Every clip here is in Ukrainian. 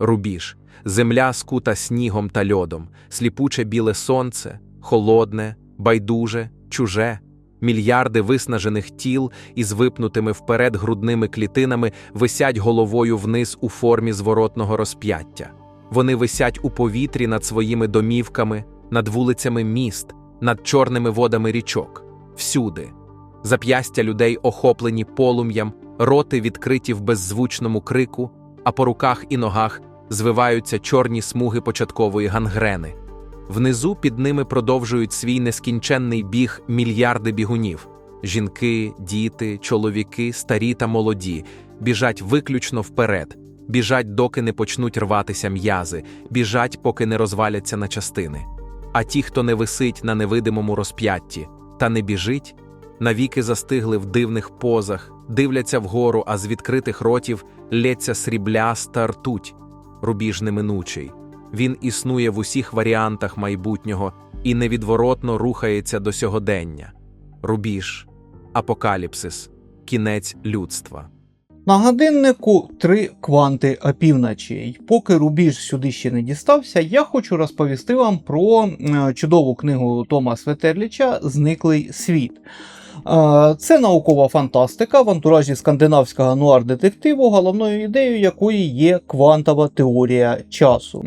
Рубіж, земля скута снігом та льодом, сліпуче біле сонце, холодне, байдуже, чуже. Мільярди виснажених тіл із випнутими вперед грудними клітинами висять головою вниз у формі зворотного розп'яття. Вони висять у повітрі над своїми домівками, над вулицями міст, над чорними водами річок, всюди. Зап'ястя людей охоплені полум'ям, роти відкриті в беззвучному крику, а по руках і ногах звиваються чорні смуги початкової гангрени. Внизу під ними продовжують свій нескінченний біг мільярди бігунів. Жінки, діти, чоловіки, старі та молоді біжать виключно вперед, біжать, доки не почнуть рватися м'язи, біжать, поки не розваляться на частини. А ті, хто не висить на невидимому розп'ятті та не біжить, навіки застигли в дивних позах, дивляться вгору, а з відкритих ротів лється срібляста ртуть, рубіж неминучий. Він існує в усіх варіантах майбутнього і невідворотно рухається до сьогодення. Рубіж, апокаліпсис, кінець людства. На годиннику три кванти опівночі. Й Поки рубіж сюди ще не дістався, я хочу розповісти вам про е, чудову книгу Тома Светерліча Зниклий світ. Це наукова фантастика в антуражі скандинавського нуар-детективу, головною ідеєю якої є квантова теорія часу.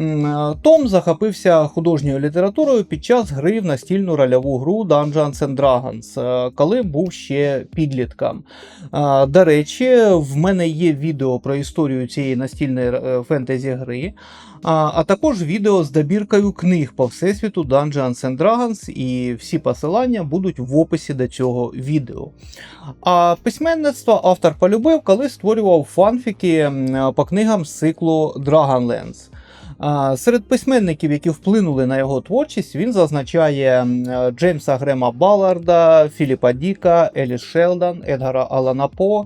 Том захопився художньою літературою під час гри в настільну рольову гру Dungeons and Dragons, е, коли був ще підлітком. До речі, в мене є відео про історію цієї настільної е, фентезі гри, а, а також відео з добіркою книг по всесвіту Dungeons and Dragons, і всі посилання будуть в описі до цього відео. А письменництво автор полюбив, коли створював фанфіки по книгам з циклу Dragonlance. Серед письменників, які вплинули на його творчість, він зазначає е, Джеймса Грема Балларда, Філіпа Діка, Еліс Шелдон, Едгара Алана По,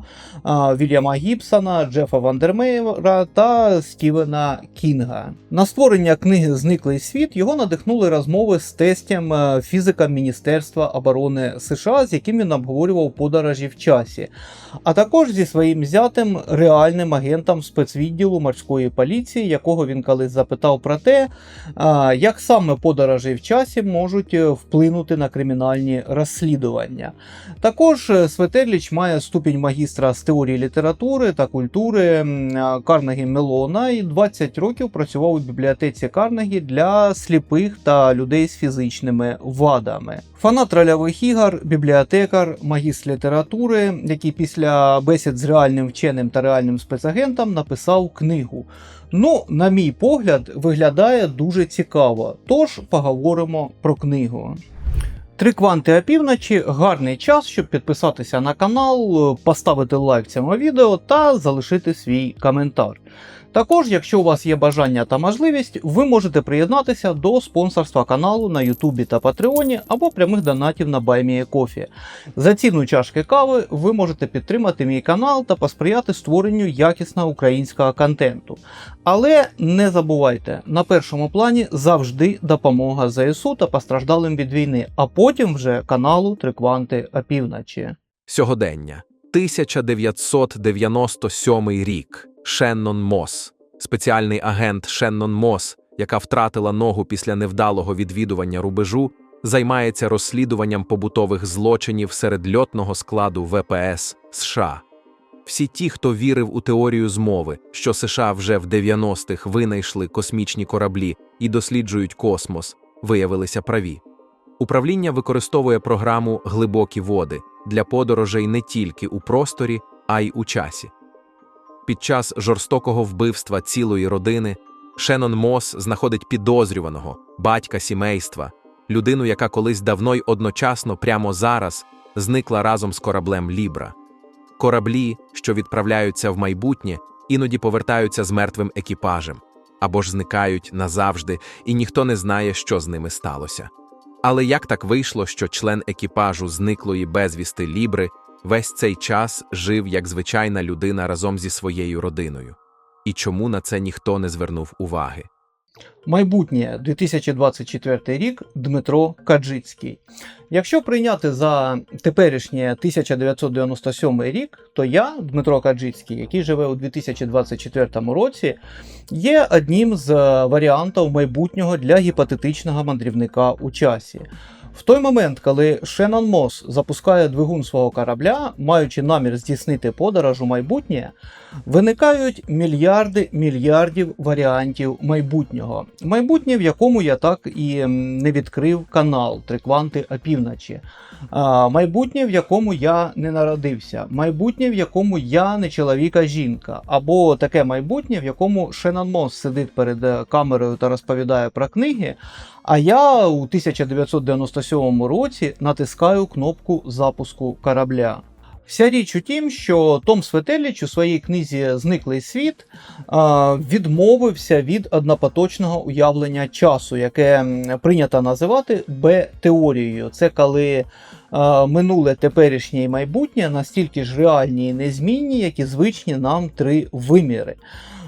Вільяма Гібсона, Джефа Вандермеєра та Стівена Кінга. На створення книги Зниклий світ його надихнули розмови з тестем е, фізика Міністерства оборони США, з яким він обговорював подорожі в часі, а також зі своїм зятем реальним агентом спецвідділу морської поліції, якого він колись запитав про те, як саме подорожі в часі можуть е, вплинути на кримінальні розслідування. Також е, Светерліч має ступінь магістра з теорії літератури та культури Карнегі Мелона і 20 років працював у бібліотеці Карнегі для сліпих та людей з фізичними вадами. Фанат рольових ігор, бібліотекар, магістр літератури, який після бесід з реальним вченим та реальним спецагентом написав книгу. Ну, на мій погляд, виглядає дуже цікаво. Тож поговоримо про книгу. Три кванти опівночі гарний час, щоб підписатися на канал, поставити лайк цьому відео та залишити свій коментар. Також, якщо у вас є бажання та можливість, ви можете приєднатися до спонсорства каналу на Ютубі та Патреоні або прямих донатів на BuyMeACoffee. За ціну чашки кави ви можете підтримати мій канал та посприяти створенню якісного українського контенту. Але не забувайте, на першому плані завжди допомога ЗСУ та постраждалим від війни, а потім вже каналу Трикванти опівночі. Сьогодення 1997 рік. Шеннон Мос, спеціальний агент Шеннон Мос, яка втратила ногу після невдалого відвідування рубежу, займається розслідуванням побутових злочинів серед льотного складу ВПС США. Всі ті, хто вірив у теорію змови, що США вже в 90-х винайшли космічні кораблі і досліджують космос, виявилися праві. Управління використовує програму Глибокі води для подорожей не тільки у просторі, а й у часі. Під час жорстокого вбивства цілої родини Шеннон Мос знаходить підозрюваного, батька сімейства, людину, яка колись давно й одночасно, прямо зараз, зникла разом з кораблем Лібра. Кораблі, що відправляються в майбутнє, іноді повертаються з мертвим екіпажем або ж зникають назавжди, і ніхто не знає, що з ними сталося. Але як так вийшло, що член екіпажу зниклої безвісти Лібри весь цей час жив як звичайна людина разом зі своєю родиною? І чому на це ніхто не звернув уваги? Майбутнє 2024 рік Дмитро Каджицький. Якщо прийняти за теперішнє 1997 рік, то я, Дмитро Каджицький, який живе у 2024 році, є одним з варіантів майбутнього для гіпотетичного мандрівника у часі. В той момент, коли Шеннон Мос запускає двигун свого корабля, маючи намір здійснити подорож у майбутнє, виникають мільярди мільярдів варіантів майбутнього. Майбутнє, в якому я так і не відкрив канал Три кванти опівночі. Майбутнє, в якому я не народився, майбутнє, в якому я не чоловік, а жінка, або таке майбутнє, в якому Шеннон Мос сидить перед е, камерою та розповідає про книги. А я у 1997 році натискаю кнопку запуску корабля. Вся річ у тім, що Том Светеліч у своїй книзі Зниклий світ відмовився від однопоточного уявлення часу, яке прийнято називати Б-теорією. Це коли минуле, теперішнє і майбутнє настільки ж реальні і незмінні, як і звичні нам три виміри.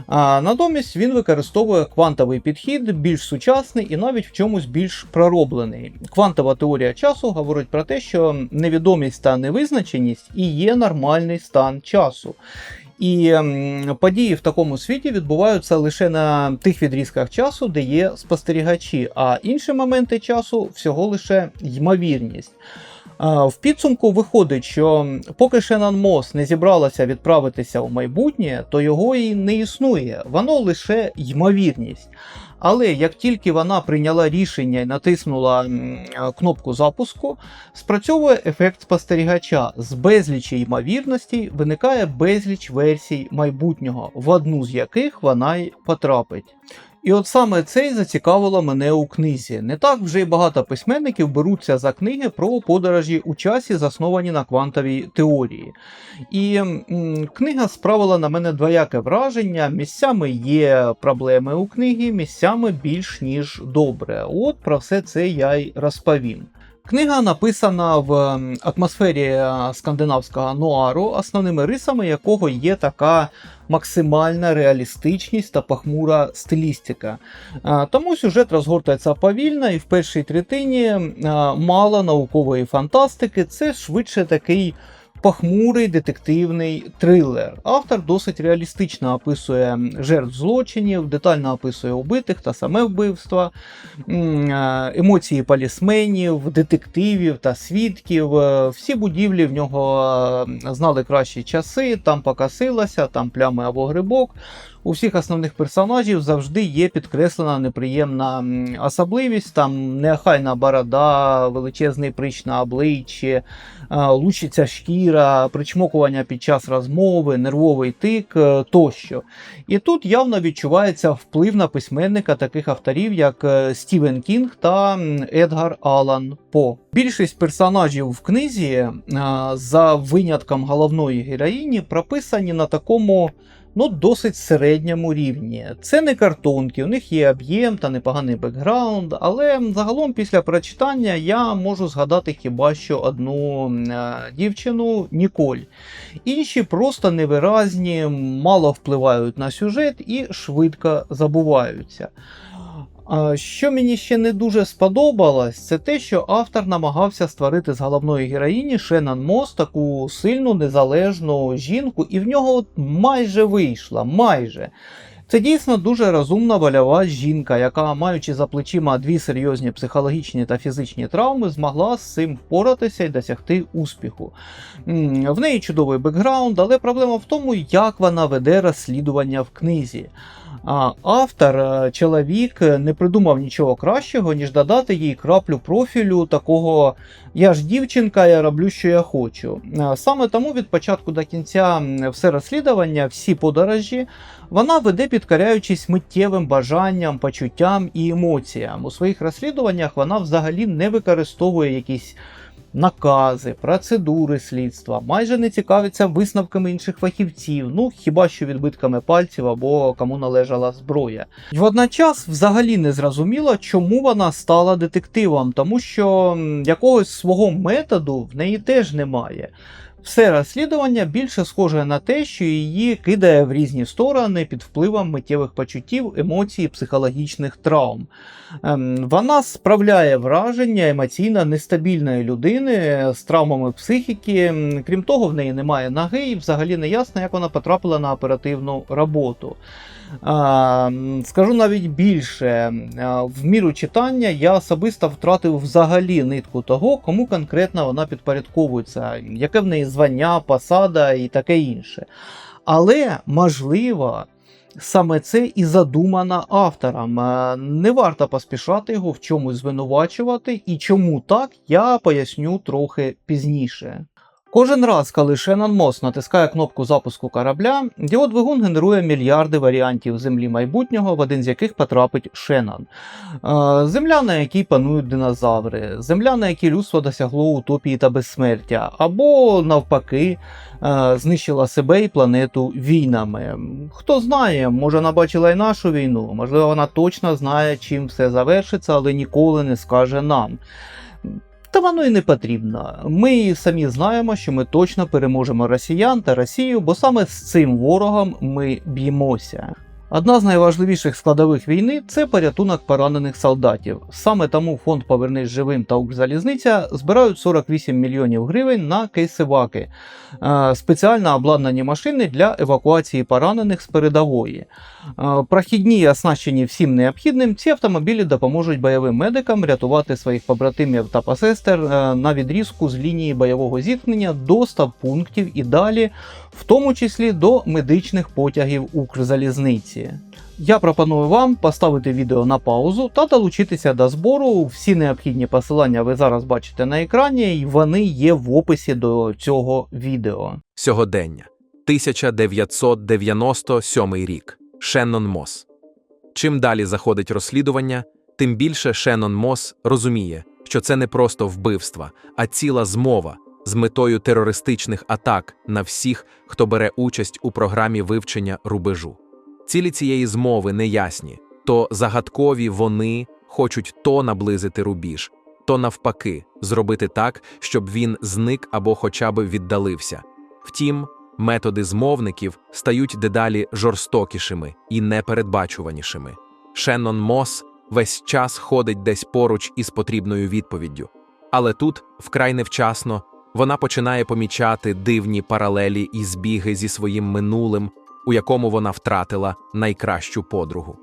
А натомість він використовує квантовий підхід, більш сучасний і навіть в чомусь більш пророблений. Квантова теорія часу говорить про те, що невідомість та невизначеність і є нормальний стан часу. І події в такому світі відбуваються лише на тих відрізках часу, де є спостерігачі, а інші моменти часу всього лише ймовірність. В підсумку виходить, що поки Шенан Мос не зібралася відправитися у майбутнє, то його і не існує, воно лише ймовірність. Але як тільки вона прийняла рішення і натиснула кнопку запуску, спрацьовує ефект спостерігача. З безлічі ймовірностей виникає безліч версій майбутнього, в одну з яких вона й потрапить. І от саме це й зацікавило мене у книзі. Не так вже й багато письменників беруться за книги про подорожі у часі, засновані на квантовій теорії. І м, книга справила на мене двояке враження. Місцями є проблеми у книгі, місцями більш ніж добре. От про все це я й розповім. Книга написана в ем, атмосфері е, скандинавського нуару, основними рисами якого є така максимальна реалістичність та похмура стилістика. Е, Тому сюжет розгортається повільно, і в першій третині е, мало наукової фантастики. Це швидше такий. Похмурий детективний трилер. Автор досить реалістично описує жертв злочинів, детально описує убитих та саме вбивства, емоції полісменів, детективів та свідків. Е, Всі будівлі в нього е, знали кращі часи, там покосилася, там плями або грибок. У всіх основних персонажів завжди є підкреслена неприємна особливість, там неохайна борода, величезний прищ на обличчі, е, лучиться шкіра, причмокування під час розмови, нервовий тик е, тощо. І тут явно відчувається вплив на письменника таких авторів, як е, Стівен Кінг та Едгар Алан По. Більшість персонажів в книзі, за винятком головної героїні, прописані на такому. Ну, досить середньому рівні. Це не картонки, у них є об'єм та непоганий бекграунд, але загалом після прочитання я можу згадати хіба що одну е, дівчину Ніколь. Інші просто невиразні, мало впливають на сюжет і швидко забуваються. Що мені ще не дуже сподобалось, це те, що автор намагався створити з головної героїні Шеннон Мос таку сильну незалежну жінку, і в нього от майже вийшла. Майже. Це дійсно дуже розумна вольова жінка, яка, маючи за плечима дві серйозні психологічні та фізичні травми, змогла з цим впоратися і досягти успіху. В неї чудовий бекграунд, але проблема в тому, як вона веде розслідування в книзі. Автор, е, чоловік, е, не придумав нічого кращого, ніж додати їй краплю профілю такого я ж дівчинка, я роблю, що я хочу. Е, Саме тому від початку до кінця все розслідування, всі подорожі, вона веде підкоряючись миттєвим бажанням, почуттям і емоціям. У своїх розслідуваннях вона взагалі не використовує якісь накази, процедури слідства, майже не цікавиться висновками інших фахівців, ну хіба що відбитками пальців або кому належала зброя. І водночас взагалі не зрозуміло, чому вона стала детективом, тому що якогось свого методу в неї теж немає. Все розслідування більше схоже на те, що її кидає в різні сторони під впливом миттєвих почуттів, емоцій, психологічних травм. Ем, Вона справляє враження емоційно нестабільної людини з травмами психіки. Крім того, в неї немає ноги, і взагалі не ясно, як вона потрапила на оперативну роботу. Скажу навіть більше, в міру читання я особисто втратив взагалі нитку того, кому конкретно вона підпорядковується, яке в неї звання, посада і таке інше. Але можливо. Саме це і задумано автором. Е, Не варто поспішати його в чомусь звинувачувати, і чому так, я поясню трохи пізніше. Кожен раз, коли Шеннон Мос натискає кнопку запуску корабля, його двигун генерує мільярди варіантів землі майбутнього, в один з яких потрапить Шеннон. Е, Земля, на якій панують динозаври, земля, на якій людство досягло утопії та безсмертя, або навпаки, е, знищила себе і планету війнами. Хто знає, може вона бачила і нашу війну, можливо, вона точно знає, чим все завершиться, але ніколи не скаже нам. Та воно і не потрібно. Ми самі знаємо, що ми точно переможемо росіян та Росію, бо саме з цим ворогом ми б'ємося. Одна з найважливіших складових війни це порятунок поранених солдатів. Саме тому фонд Повернись живим та Укрзалізниця збирають 48 мільйонів гривень на кейсиваки, е, спеціально обладнані машини для евакуації поранених з передової. Е, Прохідні і оснащені всім необхідним, ці автомобілі допоможуть бойовим медикам рятувати своїх побратимів та посестер е, на відрізку з лінії бойового зіткнення до стаб-пунктів і далі, в тому числі до медичних потягів Укрзалізниці. Я пропоную вам поставити відео на паузу та долучитися до збору. Всі необхідні посилання ви зараз бачите на екрані, і вони є в описі до цього відео. Сьогодення 1997 рік. Шеннон Мос. Чим далі заходить розслідування, тим більше Шеннон Мос розуміє, що це не просто вбивства, а ціла змова з метою терористичних атак на всіх, хто бере участь у програмі вивчення рубежу. Цілі цієї змови неясні, то загадкові вони хочуть то наблизити рубіж, то навпаки зробити так, щоб він зник або хоча б віддалився. Втім, методи змовників стають дедалі жорстокішими і непередбачуванішими. Шеннон Мос весь час ходить десь поруч із потрібною відповіддю. Але тут, вкрай невчасно, вона починає помічати дивні паралелі і збіги зі своїм минулим, у якому вона втратила найкращу подругу.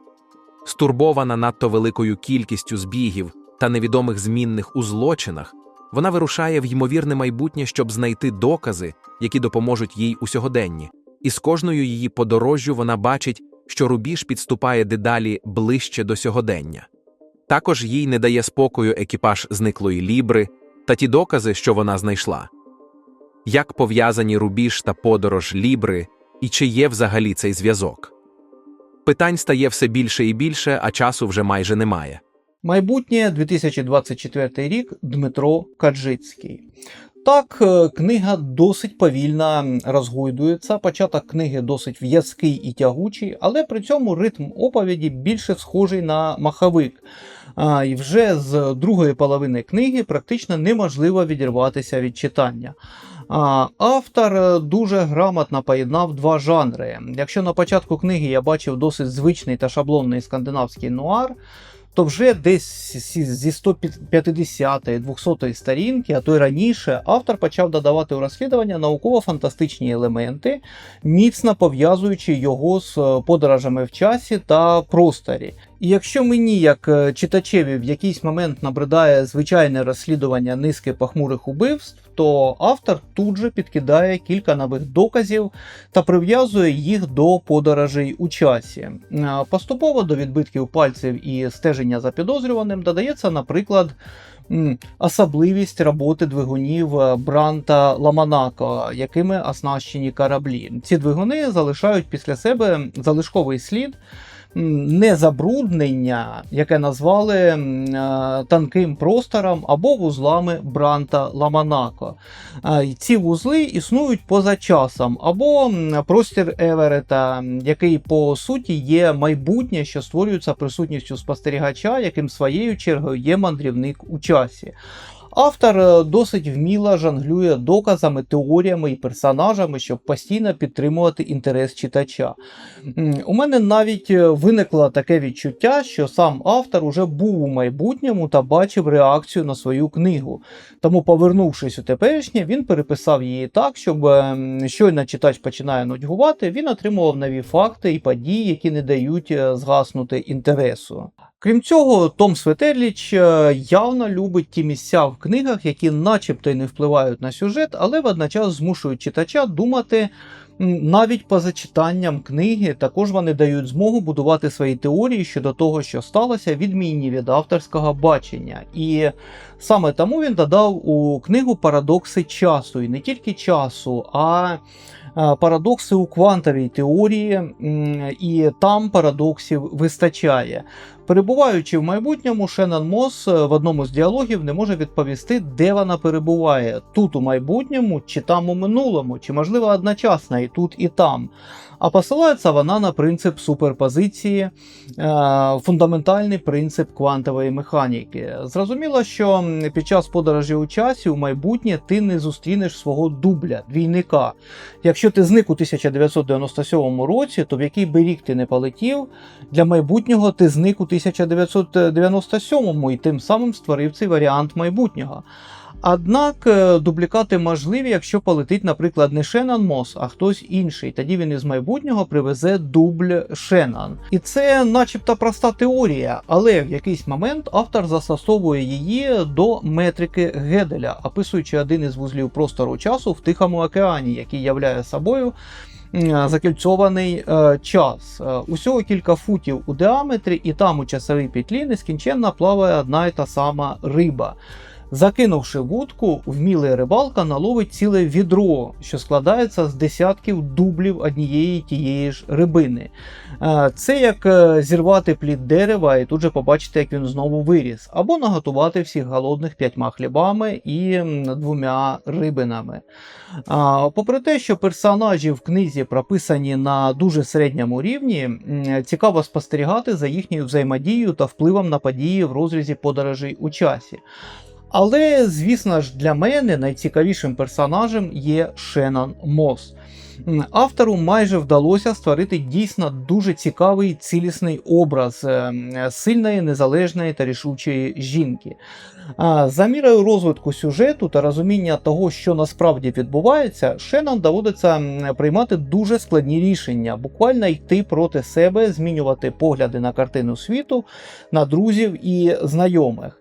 Стурбована надто великою кількістю збігів та невідомих змінних у злочинах, вона вирушає в ймовірне майбутнє, щоб знайти докази, які допоможуть їй у сьогоденні. І з кожною її подорожжю вона бачить, що рубіж підступає дедалі ближче до сьогодення. Також їй не дає спокою екіпаж зниклої лібри та ті докази, що вона знайшла. Як пов'язані рубіж та подорож лібри, і чи є взагалі цей зв'язок? Питань стає все більше і більше, а часу вже майже немає. Майбутнє 2024 рік Дмитро Каджицький. Так, е, книга досить повільно розгойдується. Початок книги досить в'язкий і тягучий, але при цьому ритм оповіді більше схожий на маховик. А, і вже з другої половини книги практично неможливо відірватися від читання. Автор е, дуже грамотно поєднав два жанри. Якщо на початку книги я бачив досить звичний та шаблонний скандинавський нуар, то вже десь зі- зі 150-ї, 200-ї сторінки, а то й раніше, автор почав додавати у розслідування науково-фантастичні елементи, міцно пов'язуючи його з е, подорожами в часі та просторі. І якщо мені, як е, читачеві, в якийсь момент набридає звичайне розслідування низки похмурих убивств, то автор тут же підкидає кілька нових доказів та прив'язує їх до подорожей у часі. Е, Поступово до відбитків пальців і стеження за підозрюваним додається, наприклад, особливість роботи двигунів е, Бранта Ламанако, якими оснащені кораблі. Ці двигуни залишають після себе залишковий слід. Незабруднення, яке назвали е, танким простором або вузлами Бранта Ламанако. Е, Ці вузли існують поза часом, або простір Еверета, який по суті є майбутнє, що створюється присутністю спостерігача, яким своєю чергою є мандрівник у часі. Автор е, досить вміло жонглює доказами, теоріями і персонажами, щоб постійно підтримувати інтерес читача. У мене навіть е, виникло таке відчуття, що сам автор уже був у майбутньому та бачив реакцію на свою книгу. Тому, повернувшись у теперішнє, він переписав її так, щоб ем, щойно читач починає нудьгувати, він отримував нові факти і події, які не дають е, згаснути інтересу. Крім цього, Том Светерліч е, явно любить ті місця в книгах, які начебто й не впливають на сюжет, але водночас змушують читача думати. Навіть поза читанням книги також вони дають змогу будувати свої теорії щодо того, що сталося, відмінні від авторського бачення. І саме тому він додав у книгу парадокси часу, і не тільки часу, а е, парадокси у квантовій теорії, і там парадоксів вистачає. Перебуваючи в майбутньому, Шеннон Мос е, в одному з діалогів не може відповісти, де вона перебуває тут у майбутньому, чи там у минулому, чи можливо одночасно і тут, і там. А посилається вона на принцип суперпозиції, е, фундаментальний принцип квантової механіки. Зрозуміло, що під час подорожі у часі у майбутнє ти не зустрінеш свого дубля, двійника. Якщо ти зник у 1997 році, то в який би рік ти не полетів, для майбутнього ти зник у 1997 і тим самим створив цей варіант майбутнього. Однак е, дублікати можливі, якщо полетить, наприклад, не Шеннон Мос, а хтось інший. Тоді він із майбутнього привезе дубль Шеннон. І це начебто проста теорія, але в якийсь момент автор застосовує її до метрики Геделя, описуючи один із вузлів простору часу в Тихому океані, який являє собою м, закільцований е, час. Е, Усього кілька футів у діаметрі, і там у часовій петлі нескінченно плаває одна й та сама риба. Закинувши вудку, вмілий рибалка наловить ціле відро, що складається з десятків дублів однієї тієї ж рибини. Е, Це як е, зірвати плід дерева і тут же побачити, як він знову виріс, або наготувати всіх голодних п'ятьма хлібами і двома рибинами. Попри те, що персонажі в книзі прописані на дуже середньому рівні, цікаво спостерігати за їхньою взаємодією та впливом на події в розрізі подорожей у часі. Але, звісно ж, для мене найцікавішим персонажем є Шеннон Мос. Автору майже вдалося створити дійсно дуже цікавий цілісний образ е, сильної, незалежної та рішучої жінки. За мірою розвитку сюжету та розуміння того, що насправді відбувається, Шеннон доводиться приймати дуже складні рішення, буквально йти проти себе, змінювати погляди на картину світу, на друзів і знайомих.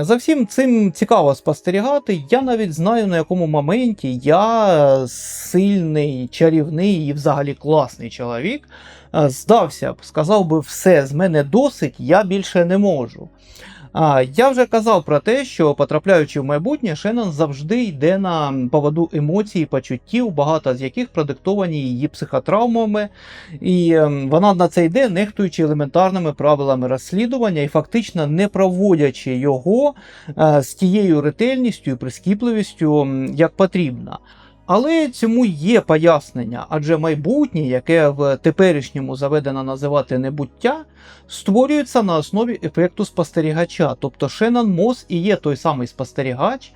За всім цим цікаво спостерігати. Я навіть знаю, на якому моменті я е, сильний, чарівний і взагалі класний чоловік. е, Здався б, сказав би, все, з мене досить, я більше не можу. Я вже казав про те, що потрапляючи в майбутнє, Шеннон завжди йде на поводу емоцій і почуттів, багато з яких продиктовані її психотравмами, і ем, вона на це йде, нехтуючи елементарними правилами розслідування і фактично не проводячи його е, з тією ретельністю і прискіпливістю, як потрібно. Але цьому є пояснення, адже майбутнє, яке в теперішньому заведено називати небуття, створюється на основі ефекту спостерігача, тобто Шеннон Мос і є той самий спостерігач.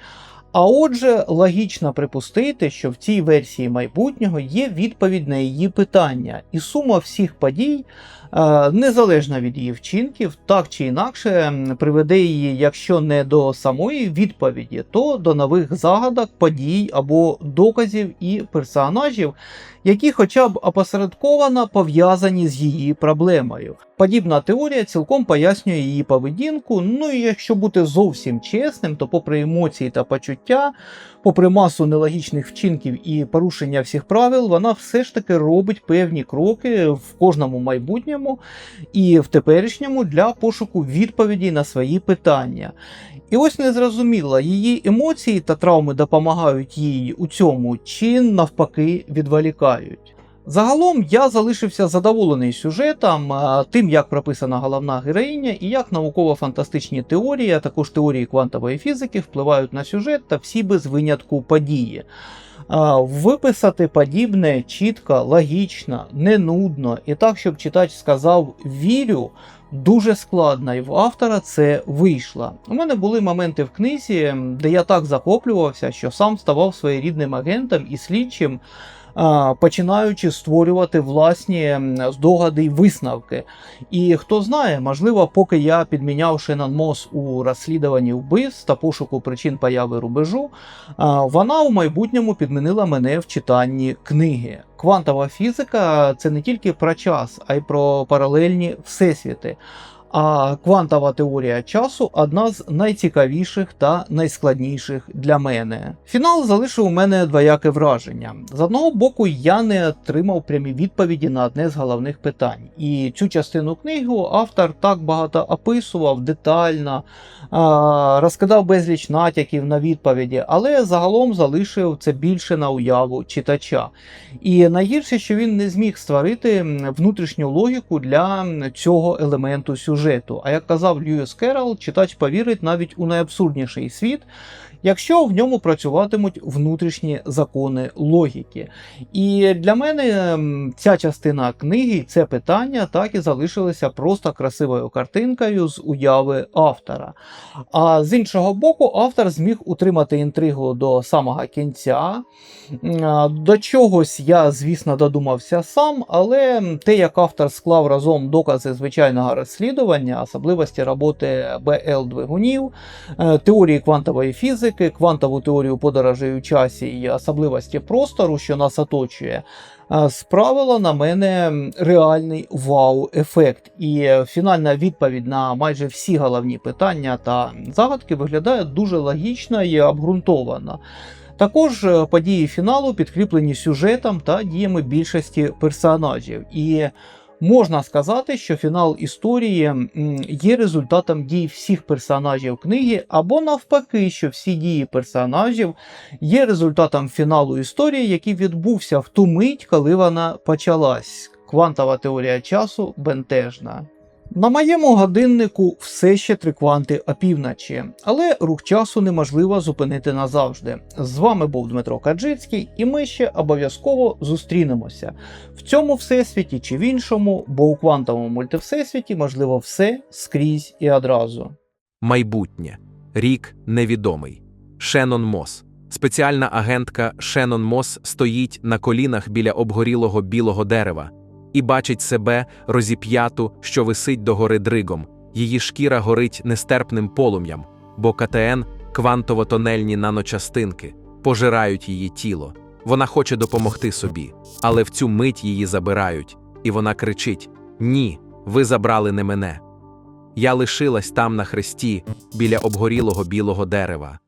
А отже, логічно припустити, що в цій версії майбутнього є відповідь на її питання, і сума всіх подій, е, незалежно від її вчинків, так чи інакше приведе її, якщо не до самої відповіді, то до нових загадок, подій або доказів і персонажів, які хоча б опосередковано пов'язані з її проблемою. Подібна теорія цілком пояснює її поведінку. Ну і якщо бути зовсім чесним, то попри емоції та почуття, попри масу нелогічних вчинків і порушення всіх правил, вона все ж таки робить певні кроки в кожному майбутньому і в теперішньому для пошуку відповідей на свої питання. І ось незрозуміло, її емоції та травми допомагають їй у цьому, чи навпаки відволікають. Загалом я залишився задоволений сюжетом, тим, як прописана головна героїня, і як науково-фантастичні теорії, а також теорії квантової фізики впливають на сюжет та всі без винятку події. Виписати подібне чітко, логічно, не нудно, і так, щоб читач сказав вірю, дуже складна, і в автора це вийшло. У мене були моменти в книзі, де я так захоплювався, що сам ставав своєрідним агентом і слідчим. Починаючи створювати власні здогади й висновки. І хто знає, можливо, поки я підміняв Шеннон Мос у розслідуванні вбивств та пошуку причин появи рубежу, вона у майбутньому підмінила мене в читанні книги. Квантова фізика це не тільки про час, а й про паралельні всесвіти. А квантова теорія часу одна з найцікавіших та найскладніших для мене. Фінал залишив у мене двояке враження. З одного боку, я не отримав прямі відповіді на одне з головних питань. І цю частину книги автор так багато описував детально, розкидав безліч натяків на відповіді, але загалом залишив це більше на уяву читача. І найгірше, що він не зміг створити внутрішню логіку для цього елементу сюжету. А як казав Льюіс Керрол, читач повірить навіть у найабсурдніший світ. Якщо в ньому працюватимуть внутрішні закони логіки. І для мене ця частина книги, це питання так і залишилися просто красивою картинкою з уяви автора. А з іншого боку, автор зміг утримати інтригу до самого кінця. До чогось я, звісно, додумався сам, але те, як автор склав разом докази звичайного розслідування, особливості роботи БЛ-двигунів, е, теорії квантової фізики, квантову теорію подорожей у часі і особливості простору, що нас оточує, е, справила на мене реальний вау-ефект. І фінальна відповідь на майже всі головні питання та загадки виглядає дуже логічно і обґрунтовано. Також е, події фіналу підкріплені сюжетом та діями більшості персонажів. І можна сказати, що фінал історії є результатом дій всіх персонажів книги, або навпаки, що всі дії персонажів є результатом фіналу історії, який відбувся в ту мить, коли вона почалась. Квантова теорія часу бентежна. На моєму годиннику все ще три кванти опівночі, але рух часу неможливо зупинити назавжди. З вами був Дмитро Каджицький, і ми ще обов'язково зустрінемося в цьому всесвіті чи в іншому, бо у квантовому мультивсесвіті можливо все скрізь і одразу. Майбутнє. Рік невідомий. Шеннон Мос. Спеціальна агентка Шеннон Мос стоїть на колінах біля обгорілого білого дерева і бачить себе розіп'яту, що висить догори дригом. Її шкіра горить нестерпним полум'ям, бо КТН квантово-тонельні наночастинки пожирають її тіло. Вона хоче допомогти собі, але в цю мить її забирають, і вона кричить: Ні, ви забрали не мене. Я лишилась там на хресті біля обгорілого білого дерева.